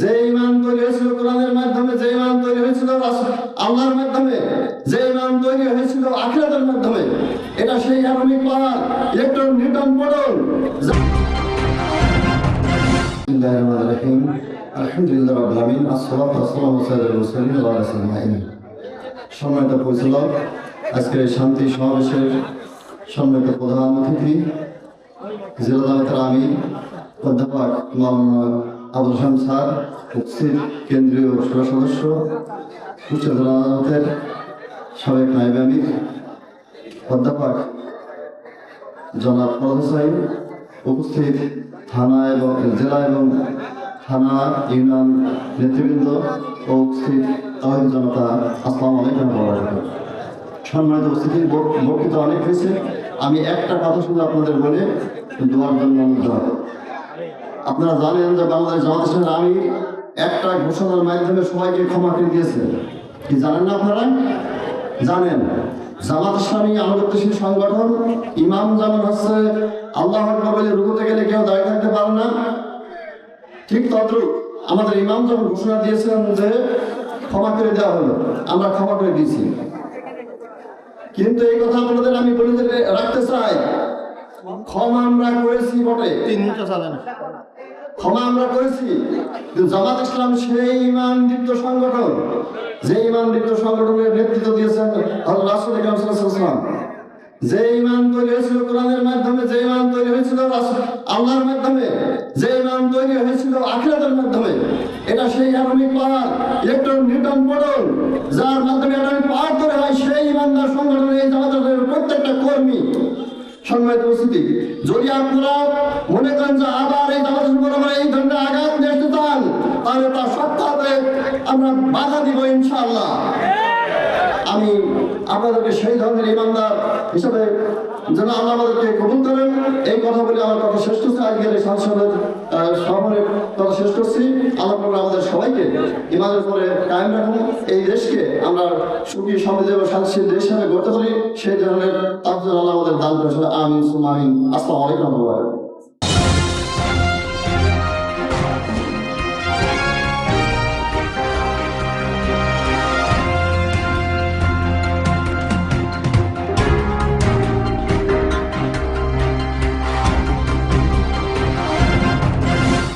যে ইমান তৈরি হয়েছিল কোরআনের মাধ্যমে যে ইমান তৈরি হয়েছিল আল্লাহর মাধ্যমে যে ইমান তৈরি হয়েছিল আখিরাতের মাধ্যমে, এটা সেই অ্যাটমিক পাওয়ার ইলেকট্রন, নিউটন পরিচালক, আজকের শান্তি সমাবেশের সম্মানিত প্রধান অতিথি জেলা আমি অধ্যাপক মাওলানা আবুল হাসান স্যার, উপস্থিত কেন্দ্রীয় সভা সদস্য উচ্চ আদালতের সাবেক নায়েব আমির, অধ্যাপক জনাব হোসাইন উপস্থিত থানা এবং জেলা এবং থানা ইউনিয়ন নেতৃবৃন্দ ও উপস্থিত তাহিদ জনতা, আসসালামু আলাইকুম সম্মানিত উপস্থিতি বক্তৃতা অনেক হয়েছে আমি একটা কথা শুধু আপনাদের বলে দোয়ার জন্য অনুরোধ। আপনারা জানেন যে বাংলাদেশ জামাত ইসলামের আমি একটা ঘোষণার মাধ্যমে সবাইকে ক্ষমা করে দিয়েছে। কি জানেন না আপনারা? জানেন। জামাত ইসলামী আনুগত্যশীল সংগঠন ইমাম যেমন হচ্ছে, আল্লাহ বলে রুকুতে গেলে কেউ দাঁড়িয়ে থাকতে পারে না। ঠিক তদ্রুপ আমাদের ইমাম যখন ঘোষণা দিয়েছেন যে ক্ষমা করে দেওয়া হলো, আমরা ক্ষমা করে দিয়েছি। কিন্তু এই কথা আপনাদের আমি বলে রাখতে চাই ক্ষমা আমরা করেছি বটে। তিন মিনিটও চলে না ক্ষমা আমরা করেছি। জামাত ইসলাম সেই ইমান দীপ্ত সংগঠন যে ইমান দীপ্ত সংগঠনের নেতৃত্ব দিয়েছেন রাসূল ওয়াসাল্লাম। যে ইমান তৈরি হয়েছিল কোরআনের মাধ্যমে যে ইমান তৈরি হয়েছিল আল্লাহর মাধ্যমে যে ইমান তৈরি হয়েছিল আখিরাতের মাধ্যমে এটা সেই অ্যাটমিক পাওয়ার ইলেকট্রন নিউটন পড়ুন যার মাধ্যমে অ্যাটমিক পাওয়ার তৈরি হয় সেই ইমানদার সংগঠনের এই জামাতের প্রত্যেকটা কর্মী সম্মানিত উপস্থিতি। যদি আপনারা মনে করেন যে আবার এই জামাত করে এই ধরনের আগাম দেখতে চান, তাহলে তার সপ্তাহে আমরা বাধা দিব ইনশাআল্লাহ। আমি আপনাদেরকে সেই ধরনের ইমানদার হিসাবে যেন আল্লাহ আমাদেরকে কবুল করেন। এই কথা বলে আমার কথা শেষ করছি। আজকের সংসদের সভাপতির কথা শেষ করছি। আল্লাহ আমাদের সবাইকে ইমানের উপরে কায়েম রাখুন। এই দেশকে আমরা সুখী সমাজে এবং শান্তির দেশ হিসাবে গড়তে পারি, সেই ধরনের তাফসির আল্লাহ আমাদের দান করেছিল আমিন সুমাইন আসসালামু আলাইকুম